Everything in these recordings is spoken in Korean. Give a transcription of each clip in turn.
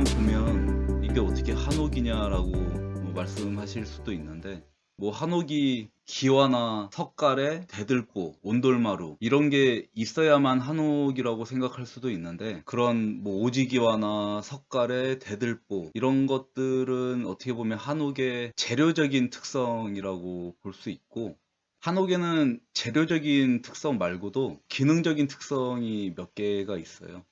모양만 보면 이게 어떻게 한옥이냐라고 뭐 말씀하실 수도 있는데 뭐 한옥이 기와나 석가래, 대들보, 온돌마루 이런 게 있어야만 한옥이라고 생각할 수도 있는데 그런 뭐 오지기와나 석가래, 대들보 이런 것들은 어떻게 보면 한옥의 재료적인 특성이라고 볼 수 있고 한옥에는 재료적인 특성 말고도 기능적인 특성이 몇 개가 있어요.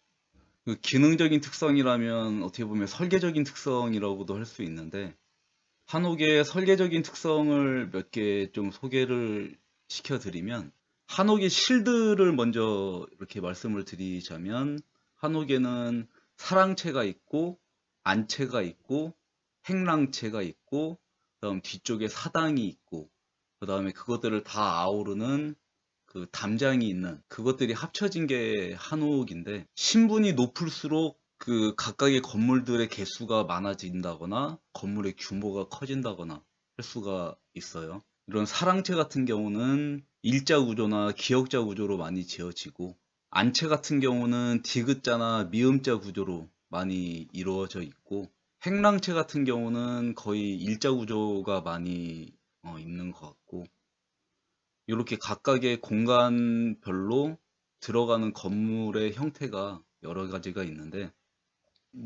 그 기능적인 특성이라면 어떻게 보면 설계적인 특성이라고도 할 수 있는데 한옥의 설계적인 특성을 몇 개 좀 소개를 시켜드리면 한옥의 실드를 먼저 이렇게 말씀을 드리자면 한옥에는 사랑채가 있고 안채가 있고 행랑채가 있고 그다음 뒤쪽에 사당이 있고 그 다음에 그것들을 다 아우르는 그 담장이 있는 그것들이 합쳐진 게 한옥인데 신분이 높을수록 그 각각의 건물들의 개수가 많아진다거나 건물의 규모가 커진다거나 할 수가 있어요. 이런 사랑채 같은 경우는 일자 구조나 기역자 구조로 많이 지어지고 안채 같은 경우는 디귿자나 미음자 구조로 많이 이루어져 있고 행랑채 같은 경우는 거의 일자 구조가 많이 어, 있는 것 같고 이렇게 각각의 공간별로 들어가는 건물의 형태가 여러 가지가 있는데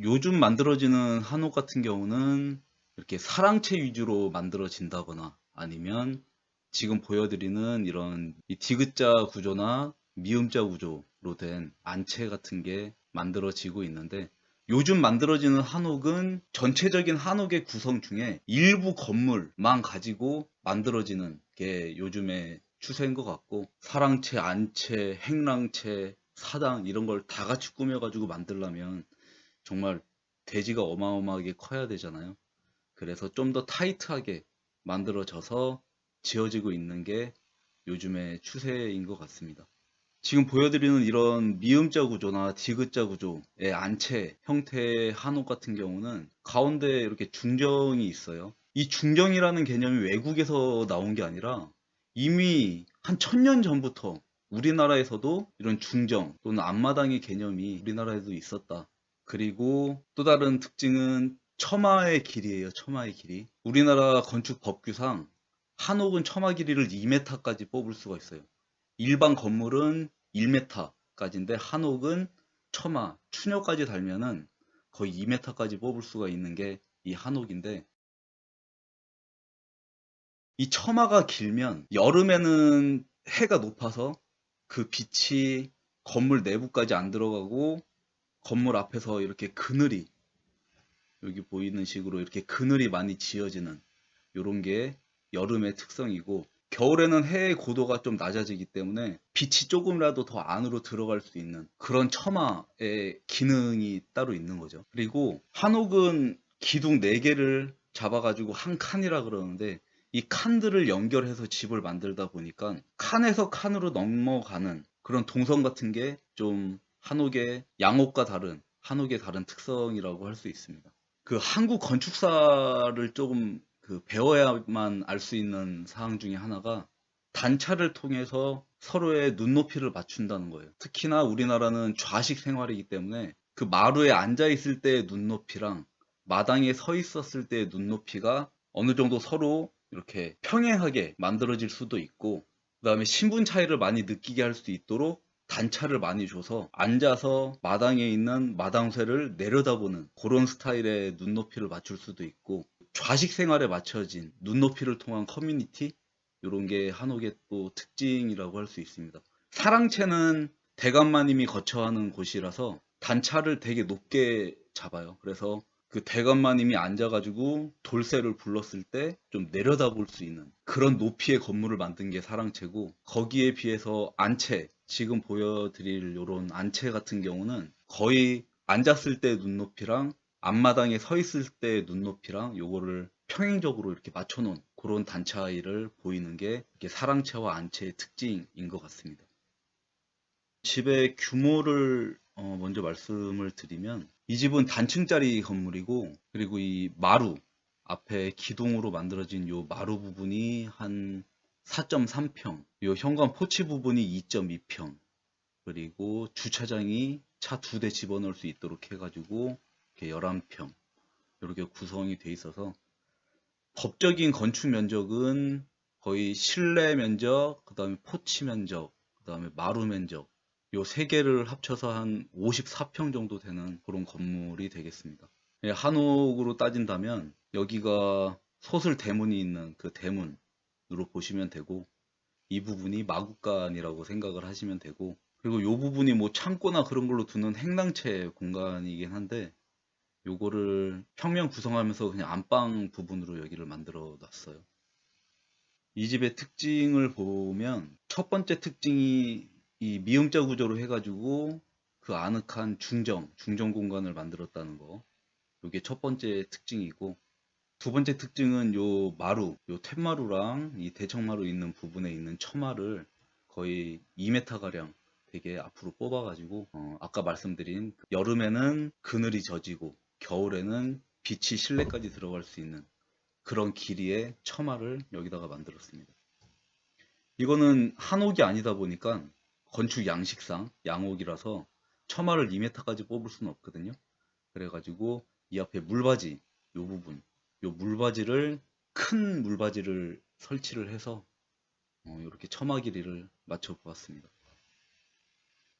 요즘 만들어지는 한옥 같은 경우는 이렇게 사랑채 위주로 만들어진다거나 아니면 지금 보여드리는 이런 이 디귿자 구조나 미음자 구조로 된 안채 같은 게 만들어지고 있는데 요즘 만들어지는 한옥은 전체적인 한옥의 구성 중에 일부 건물만 가지고 만들어지는 게 요즘의 추세인 것 같고 사랑채, 안채, 행랑채, 사당 이런 걸 다 같이 꾸며가지고 만들려면 정말 대지가 어마어마하게 커야 되잖아요. 그래서 좀 더 타이트하게 만들어져서 지어지고 있는 게 요즘의 추세인 것 같습니다. 지금 보여드리는 이런 미음자 구조나 디귿자 구조의 안채 형태의 한옥 같은 경우는 가운데 이렇게 중정이 있어요. 이 중정이라는 개념이 외국에서 나온 게 아니라 이미 한 천년 전부터 우리나라에서도 이런 중정 또는 앞마당의 개념이 우리나라에도 있었다. 그리고 또 다른 특징은 처마의 길이에요. 처마의 길이. 우리나라 건축 법규상 한옥은 처마 길이를 2m까지 뽑을 수가 있어요. 일반 건물은 1m까지인데 한옥은 처마, 추녀까지 달면은 거의 2m까지 뽑을 수가 있는 게 이 한옥인데 이 처마가 길면 여름에는 해가 높아서 그 빛이 건물 내부까지 안 들어가고 건물 앞에서 이렇게 그늘이 여기 보이는 식으로 이렇게 그늘이 많이 지어지는 이런 게 여름의 특성이고 겨울에는 해의 고도가 좀 낮아지기 때문에 빛이 조금이라도 더 안으로 들어갈 수 있는 그런 처마의 기능이 따로 있는 거죠. 그리고 한옥은 기둥 4개를 잡아가지고 한 칸이라 그러는데 이 칸들을 연결해서 집을 만들다 보니까 칸에서 칸으로 넘어가는 그런 동선 같은 게 좀 한옥의 양옥과 다른 한옥의 다른 특성이라고 할 수 있습니다. 그 한국 건축사를 조금 그 배워야만 알 수 있는 사항 중에 하나가 단차를 통해서 서로의 눈높이를 맞춘다는 거예요. 특히나 우리나라는 좌식 생활이기 때문에 그 마루에 앉아 있을 때의 눈높이랑 마당에 서 있었을 때의 눈높이가 어느 정도 서로 이렇게 평행하게 만들어질 수도 있고 그 다음에 신분 차이를 많이 느끼게 할 수 있도록 단차를 많이 줘서 앉아서 마당에 있는 마당쇠를 내려다보는 그런 스타일의 눈높이를 맞출 수도 있고 좌식 생활에 맞춰진 눈높이를 통한 커뮤니티 이런 게 한옥의 또 특징이라고 할 수 있습니다. 사랑채는 대감마님이 거처하는 곳이라서 단차를 되게 높게 잡아요. 그래서 그 대감마님이 앉아가지고 돌쇠를 불렀을 때 좀 내려다볼 수 있는 그런 높이의 건물을 만든 게 사랑채고 거기에 비해서 안채 지금 보여드릴 요런 안채 같은 경우는 거의 앉았을 때 눈높이랑 앞마당에 서 있을 때 눈높이랑 요거를 평행적으로 이렇게 맞춰놓은 그런 단차이를 보이는 게 이게 사랑채와 안채의 특징인 것 같습니다. 집의 규모를 어, 먼저 말씀을 드리면 이 집은 단층짜리 건물이고 그리고 이 마루 앞에 기둥으로 만들어진 요 마루 부분이 한 4.3평, 요 현관 포치 부분이 2.2평, 그리고 주차장이 차 두 대 집어넣을 수 있도록 해가지고 이렇게 11평 이렇게 구성이 돼 있어서 법적인 건축 면적은 거의 실내 면적, 그 다음에 포치 면적, 그 다음에 마루 면적 요 세 개를 합쳐서 한 54평 정도 되는 그런 건물이 되겠습니다. 예, 한옥으로 따진다면 여기가 소슬 대문이 있는 그 대문으로 보시면 되고 이 부분이 마구간이라고 생각을 하시면 되고 그리고 이 부분이 뭐 창고나 그런 걸로 두는 행랑채 공간이긴 한데 요거를 평면 구성하면서 그냥 안방 부분으로 여기를 만들어 놨어요. 이 집의 특징을 보면 첫 번째 특징이 이 미음자 구조로 해가지고 그 아늑한 중정, 중정 공간을 만들었다는 거. 요게 첫 번째 특징이고 두 번째 특징은 요 마루, 요 툇마루랑 이 대청마루 있는 부분에 있는 처마를 거의 2m 가량 되게 앞으로 뽑아가지고 어, 아까 말씀드린 여름에는 그늘이 젖이고 겨울에는 빛이 실내까지 들어갈 수 있는 그런 길이의 처마를 여기다가 만들었습니다. 이거는 한옥이 아니다 보니까 건축 양식상 양옥이라서 처마를 2m까지 뽑을 수는 없거든요. 그래가지고 이 앞에 물바지 요 부분 요 물바지를 큰 물바지를 설치를 해서 어, 이렇게 처마 길이를 맞춰 보았습니다.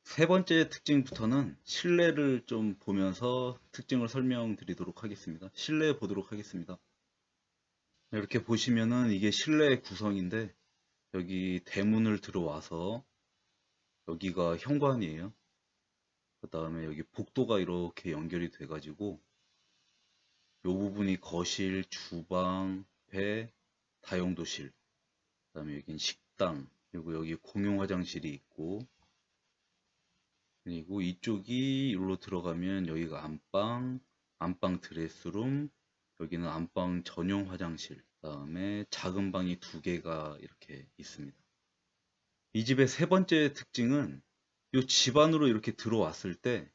세 번째 특징부터는 실내를 좀 보면서 특징을 설명드리도록 하겠습니다. 실내 보도록 하겠습니다. 이렇게 보시면은 이게 실내 구성인데 여기 대문을 들어와서 여기가 현관이에요. 그 다음에 여기 복도가 이렇게 연결이 돼 가지고 요 부분이 거실, 주방, 배, 다용도실 그 다음에 여긴 식당 그리고 여기 공용 화장실이 있고 그리고 이쪽이 일로 들어가면 여기가 안방, 안방 드레스룸, 여기는 안방 전용 화장실, 그 다음에 작은 방이 두 개가 이렇게 있습니다. 이 집의 세 번째 특징은 이 집 안으로 이렇게 들어왔을 때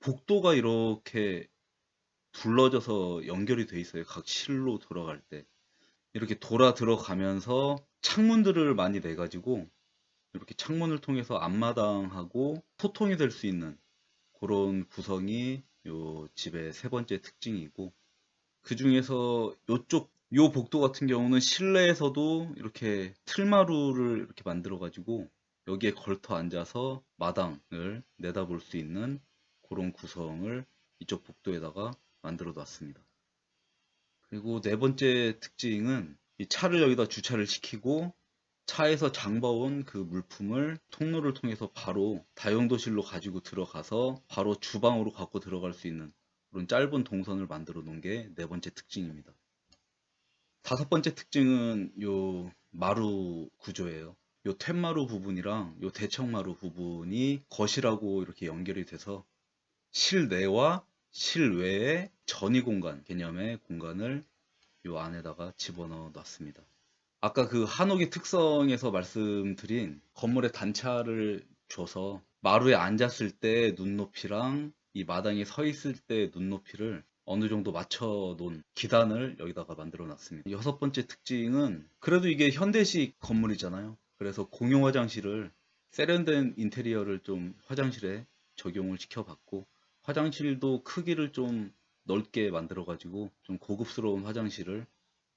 복도가 이렇게 둘러져서 연결이 돼 있어요. 각 실로 돌아갈 때. 이렇게 돌아 들어가면서 창문들을 많이 내가지고 이렇게 창문을 통해서 앞마당하고 소통이 될 수 있는 그런 구성이 요 집의 세 번째 특징이고 그 중에서 요쪽 요 복도 같은 경우는 실내에서도 이렇게 틀마루를 이렇게 만들어 가지고 여기에 걸터 앉아서 마당을 내다볼 수 있는 그런 구성을 이쪽 복도에다가 만들어 놨습니다. 그리고 네 번째 특징은 이 차를 여기다 주차를 시키고 차에서 장봐온 그 물품을 통로를 통해서 바로 다용도실로 가지고 들어가서 바로 주방으로 갖고 들어갈 수 있는 그런 짧은 동선을 만들어 놓은 게 네 번째 특징입니다. 다섯 번째 특징은 요 마루 구조예요. 요 툇마루 부분이랑 요 대청마루 부분이 거실하고 이렇게 연결이 돼서 실내와 실외의 전이 공간 개념의 공간을 요 안에다가 집어넣어 놨습니다. 아까 그 한옥의 특성에서 말씀드린 건물의 단차를 줘서 마루에 앉았을 때 눈높이랑 이 마당에 서 있을 때 눈높이를 어느 정도 맞춰 놓은 기단을 여기다가 만들어 놨습니다. 여섯 번째 특징은 그래도 이게 현대식 건물이잖아요. 그래서 공용 화장실을 세련된 인테리어를 좀 화장실에 적용을 시켜봤고 화장실도 크기를 좀 넓게 만들어 가지고 좀 고급스러운 화장실을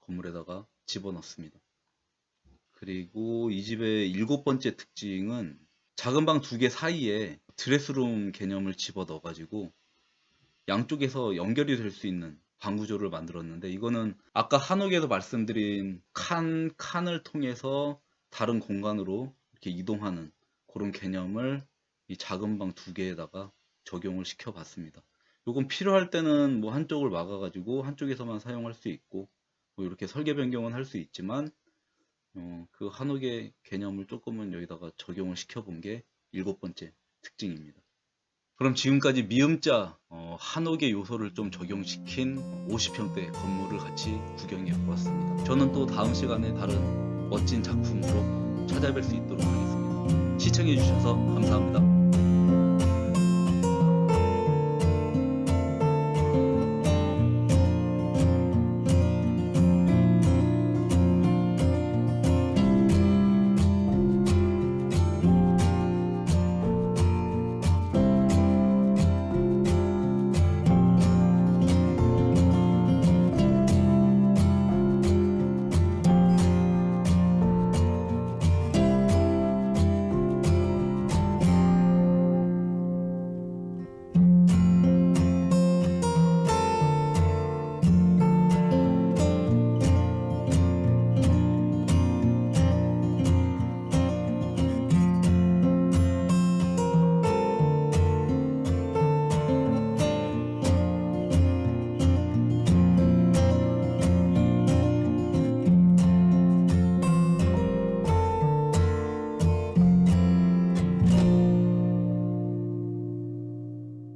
건물에다가 집어넣습니다. 그리고 이 집의 일곱 번째 특징은 작은 방 두 개 사이에 드레스룸 개념을 집어 넣어 가지고 양쪽에서 연결이 될 수 있는 방 구조를 만들었는데 이거는 아까 한옥에서 말씀드린 칸 칸을 통해서 다른 공간으로 이렇게 이동하는 그런 개념을 이 작은 방 두 개에다가 적용을 시켜 봤습니다. 요건 필요할 때는 뭐 한쪽을 막아 가지고 한쪽에서만 사용할 수 있고 뭐 이렇게 설계 변경은 할 수 있지만 어, 그 한옥의 개념을 조금은 여기다가 적용을 시켜 본 게 일곱 번째 특징입니다. 그럼 지금까지 미음자 어, 한옥의 요소를 좀 적용시킨 50평대 건물을 같이 구경해 보았습니다. 저는 또 다음 시간에 다른 멋진 작품으로 찾아뵐 수 있도록 하겠습니다. 시청해 주셔서 감사합니다.